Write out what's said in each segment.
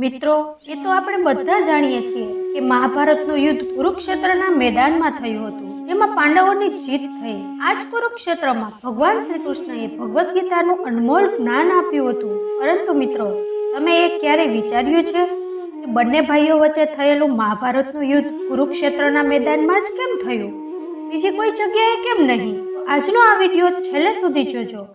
મિત્રો, એ તો આપણે બધા જાણીએ છીએ કે મહાભારતનું યુદ્ધ કુરુક્ષેત્રના મેદાનમાં થયું હતું, જેમાં પાંડવોની જીત થઈ. આ જ કુરુક્ષેત્રમાં ભગવાન શ્રી કૃષ્ણએ ભગવદ્ ગીતાનું અનમોલ જ્ઞાન આપ્યું હતું. પરંતુ મિત્રો, તમે એ ક્યારે વિચાર્યું છે? કે બંને ભાઈઓ વચ્ચે થયેલું મહાભારતનું યુદ્ધ કુરુક્ષેત્રના મેદાનમાં જ કેમ થયું? બીજી કોઈ જગ્યાએ કેમ નહીં? આજનો આ વીડિયો છેલ્લે સુધી જોજો,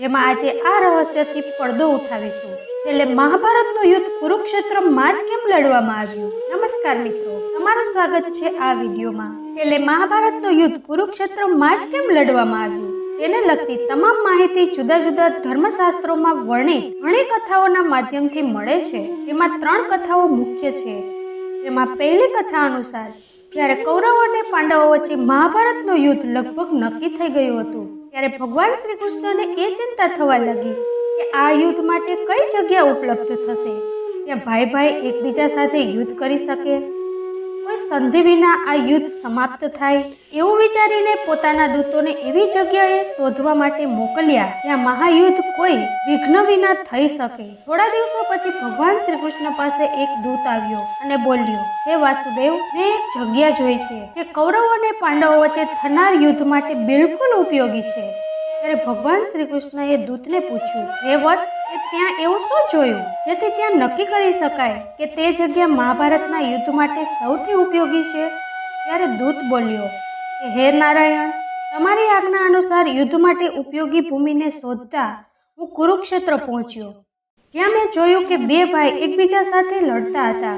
જેમાં આજે આ રહસ્યથી પડદો ઉઠાવીશું. છેલ્લે મહાભારતનું યુદ્ધ કુરુક્ષેત્રમાં જ કેમ લડવામાં આવ્યું? નમસ્કાર મિત્રો, તમારું સ્વાગત છે આ વિડીયોમાં. છેલ્લે મહાભારતનું યુદ્ધ કુરુક્ષેત્રમાં જ કેમ લડવામાં આવ્યું? તેને લગતી તમામ માહિતી જુદા જુદા ધર્મશાસ્ત્રોમાં વર્ણિત ઘણી કથાઓના માધ્યમથી મળે છે, જેમાં ત્રણ કથાઓ મુખ્ય છે. જેમાં પહેલી કથા અનુસાર, જ્યારે કૌરવો અને પાંડવો વચ્ચે મહાભારતનું યુદ્ધ લગભગ નક્કી થઈ ગયું હતું, ત્યારે ભગવાન શ્રી કૃષ્ણને એ ચિંતા થવા લાગી કે આ યુદ્ધ માટે કઈ જગ્યા ઉપલબ્ધ થશે? ત્યાં ભાઈ ભાઈ એકબીજા સાથે યુદ્ધ કરી શકે. કોઈ સંધિ વિના આ યુદ્ધ સમાપ્ત થાય એવું વિચારીને પોતાના દૂતોને એવી જગ્યાએ શોધવા માટે મોકલ્યા જ્યાં મહાયુદ્ધ કોઈ વિઘ્ન વિના થઈ શકે. થોડા દિવસો પછી ભગવાન શ્રી કૃષ્ણ પાસે એક દૂત આવ્યો અને બોલ્યો, હે વાસુદેવ, મેં એક જગ્યા જોઈ છે જે કૌરવો અને પાંડવો વચ્ચે થનાર યુદ્ધ માટે બિલકુલ ઉપયોગી છે. ત્યારે ભગવાન શ્રી કૃષ્ણએ દૂતને પૂછ્યું, હે વત્સ કે ત્યાં એવું શું જોયું? જેથી ત્યાં નક્કી કરી શકાય કે તે જગ્યા મહાભારતના યુદ્ધ માટે સૌથી ઉપયોગી છે. ત્યારે દૂત બોલ્યો, કે હે નારાયણ, તમારી આજ્ઞા અનુસાર યુદ્ધ માટે ઉપયોગી ભૂમિને શોધતા હું કુરુક્ષેત્ર પહોંચ્યો, જ્યાં મેં જોયું કે બે ભાઈ એકબીજા સાથે લડતા હતા.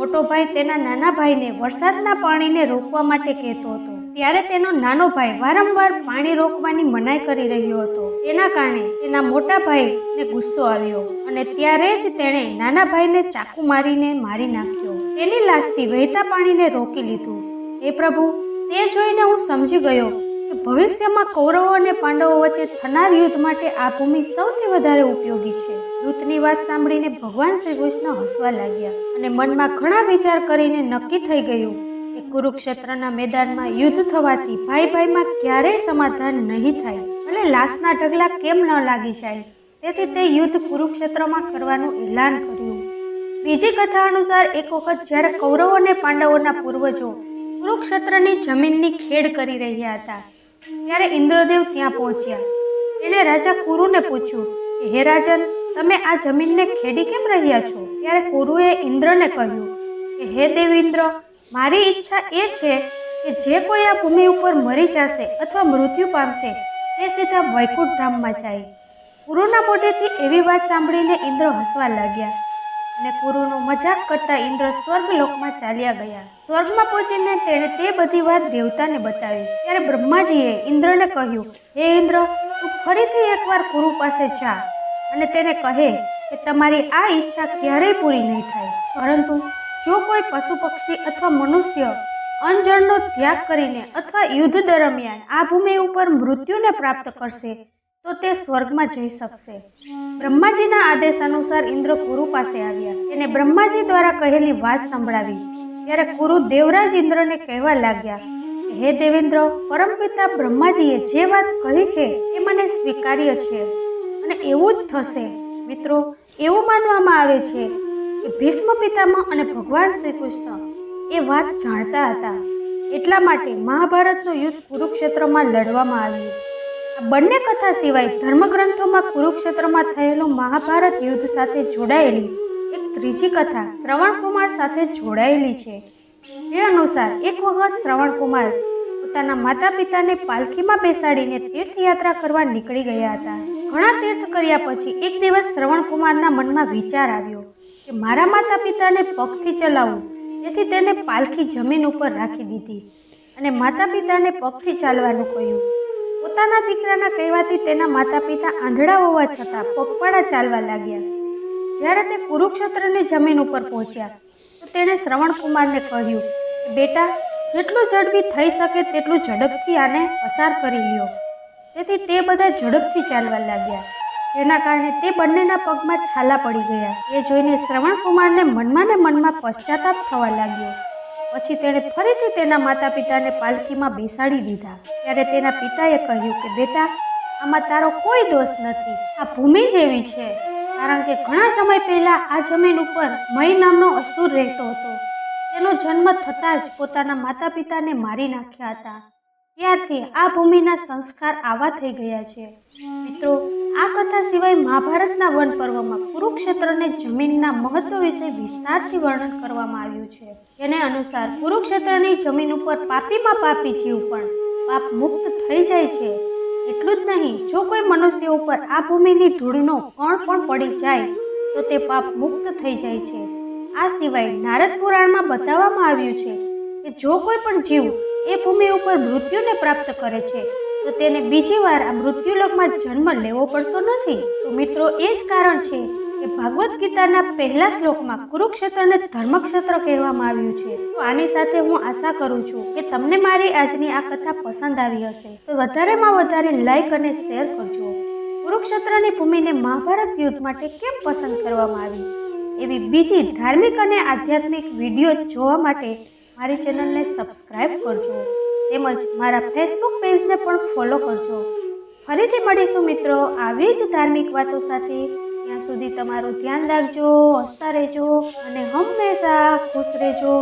મોટો ભાઈ તેના નાના ભાઈને વરસાદના પાણીને રોકવા માટે કહેતો હતો. ત્યારે તેનો નાનો ભાઈ વારંવાર પાણી રોકવાની મનાઈ કરી રહ્યો હતો. તેના કારણે તેના મોટા ભાઈને ગુસ્સો આવ્યો અને ત્યારે જ તેણે નાના ભાઈને ચાકુ મારીને મારી નાખ્યો. તેની લાશથી વહેતા પાણીને રોકી લીધું. હે પ્રભુ, તે જોઈને હું સમજી ગયો કે ભવિષ્યમાં કૌરવો અને પાંડવો વચ્ચે થનાર યુદ્ધ માટે આ ભૂમિ સૌથી વધારે ઉપયોગી છે. દૂતની વાત સાંભળીને ભગવાન શ્રી કૃષ્ણ હસવા લાગ્યા અને મનમાં ઘણા વિચાર કરીને નક્કી થઈ ગયું કે કુરુક્ષેત્રના મેદાનમાં યુદ્ધ થવાથી ભાઈ ભાઈમાં ક્યારેય સમાધાન નહીં થાય અને લાશના ઢગલા કેમ ન લાગી જાય? તેથી તે યુદ્ધ કુરુક્ષેત્રમાં કરવાનું એલાન કર્યું. બીજી કથા અનુસાર એક વખત જ્યારે કૌરવો અને પાંડવોના પૂર્વજો કુરુક્ષેત્રની જમીનની ખેડ કરી રહ્યા હતા, ત્યારે ઇન્દ્રદેવ ત્યાં પહોંચ્યા. એણે રાજા કુરુને પૂછ્યું કે હે રાજન, તમે આ જમીનને ખેડી કેમ રહ્યા છો? ત્યારે કુરુએ ઇન્દ્રને કહ્યું કે હે દેવ ઇન્દ્ર મારી ઈચ્છા એ છે કે જે કોઈ આ ભૂમિ ઉપર મરી જશે અથવા મૃત્યુ પામશે, તે સીધા વૈકુંઠ ધામમાં જાય. કુરુના મોઢેથી એવી વાત સાંભળીને ઇન્દ્ર હસવા લાગ્યા અને કુરુનો મજાક કરતા ઇન્દ્ર સ્વર્ગલોકમાં ચાલ્યા ગયા. સ્વર્ગમાં પહોંચીને તેણે તે બધી વાત દેવતાને બતાવી. ત્યારે બ્રહ્માજીએ ઇન્દ્રને કહ્યું, હે ઇન્દ્ર, તું ફરીથી એકવાર કુરુ પાસે જા અને તેને કહે કે તમારી આ ઈચ્છા ક્યારેય પૂરી નહીં થાય. પરંતુ જો કોઈ પશુ પક્ષી અથવા મનુષ્ય અંજળનો ત્યાગ કરીને અથવા યુદ્ધ દરમિયાન આ ભૂમિ ઉપર મૃત્યુને પ્રાપ્ત કરશે, તો તે સ્વર્ગમાં જઈ શકશે. બ્રહ્માજીના આદેશ અનુસાર ઇન્દ્ર કુરુ પાસે આવ્યા. તેને બ્રહ્માજી દ્વારા કહેલી વાત સંભળાવી. ત્યારે કુરુ દેવરાજ ઇન્દ્રને કહેવા લાગ્યા, હે દેવેન્દ્ર, પરમપિતા બ્રહ્માજીએ જે વાત કહી છે એ મને સ્વીકાર્ય છે અને એવું જ થશે. મિત્રો, એવું માનવામાં આવે છે કે ભીષ્મ પિતામહ અને ભગવાન શ્રી કૃષ્ણ એ વાત જાણતા હતા. એટલા માટે મહાભારતનું યુદ્ધ કુરુક્ષેત્રમાં લડવામાં આવ્યું. બંને કથા સિવાય ધર્મગ્રંથોમાં કુરુક્ષેત્રમાં થયેલું મહાભારત યુદ્ધ સાથે જોડાયેલી એક ત્રીજી કથા શ્રવણકુમાર સાથે જોડાયેલી છે. જે અનુસાર એક વખત શ્રવણકુમાર પોતાના માતા પિતાને પાલખીમાં બેસાડીને તીર્થયાત્રા કરવા નીકળી ગયા હતા. ઘણા તીર્થ કર્યા પછી એક દિવસ શ્રવણકુમારના મનમાં વિચાર આવ્યો. કે મારા માતા પિતાને પગથી ચલાવવું તેથી તેને પાલખી જમીન ઉપર રાખી દીધી અને માતા પિતાને પગથી ચાલવાનું કહ્યું. પોતાના દીકરાના કહેવાથી તેના માતા પિતા આંધળા હોવા છતાં પગપાળા ચાલવા લાગ્યા. જ્યારે તે કુરુક્ષેત્રની જમીન ઉપર પહોંચ્યા, તો તેણે શ્રવણકુમારને કહ્યું બેટા, જેટલું ઝડપી થઈ શકે તેટલું ઝડપથી આને પસાર કરી લ્યો. તેથી તે બધા ઝડપથી ચાલવા લાગ્યા. જેના કારણે તે બંનેના પગમાં છાલા પડી ગયા. એ જોઈને શ્રવણકુમારને મનમાં ને મનમાં પશ્ચાતાપ થવા લાગ્યો. પછી તેણે ફરીથી તેના માતા પિતાને પાલખીમાં બેસાડી દીધા. ત્યારે તેના પિતાએ કહ્યું કે, બેટા, આમાં તારો કોઈ દોષ નથી. આ ભૂમિ જેવી છે. કારણ કે ઘણા સમય પહેલા આ જમીન ઉપર મય નામનો અસુર રહેતો હતો. તેનો જન્મ થતાં જ પોતાના માતા પિતાને મારી નાખ્યા હતા. ત્યારથી આ ભૂમિના સંસ્કાર આવા થઈ ગયા છે. મિત્રો આ કથા સિવાય મહાભારતના વન પર્વમાં કુરુક્ષેત્રને જમીનના મહત્વ વિશે વિસ્તારથી વર્ણન કરવામાં આવ્યું છે. તેને અનુસાર કુરુક્ષેત્રની જમીન ઉપર પાપીમાં પાપી જીવ પણ પાપ મુક્ત થઈ જાય છે. એટલું જ નહીં, જો કોઈ મનુષ્ય ઉપર આ ભૂમિની ધૂળનો કણ પણ પડી જાય, તો તે પાપ મુક્ત થઈ જાય છે. આ સિવાય નારદ પુરાણમાં બતાવવામાં આવ્યું છે કે જો કોઈ પણ જીવ એ ભૂમિ ઉપર મૃત્યુને પ્રાપ્ત કરે છે તો તેને બીજી વાર આ મૃત્યુલોકમાં જન્મ લેવો પડતો નથી. તો મિત્રો, એ જ કારણ છે કે ભાગવત ગીતાના પહેલા શ્લોકમાં કુરુક્ષેત્રને ધર્મક્ષેત્ર કહેવામાં આવ્યું છે. તો આની સાથે હું આશા કરું છું કે તમને મારી આજની આ કથા પસંદ આવી હશે. તો વધારેમાં વધારે લાઈક અને શેર કરજો. કુરુક્ષેત્રની ભૂમિને મહાભારત યુદ્ધ માટે કેમ પસંદ કરવામાં આવી? એવી બીજી ધાર્મિક અને આધ્યાત્મિક વીડિયો જોવા માટે મારી ચેનલને સબસ્ક્રાઈબ કરજો. તેમજ મારા ફેસબુક પેજને પણ ફોલો કરજો. ફરીથી મળીશું મિત્રો આવી જ ધાર્મિક વાતો સાથે. ત્યાં સુધી તમારું ધ્યાન રાખજો, હસતા રહેજો અને હંમેશા ખુશ રહેજો.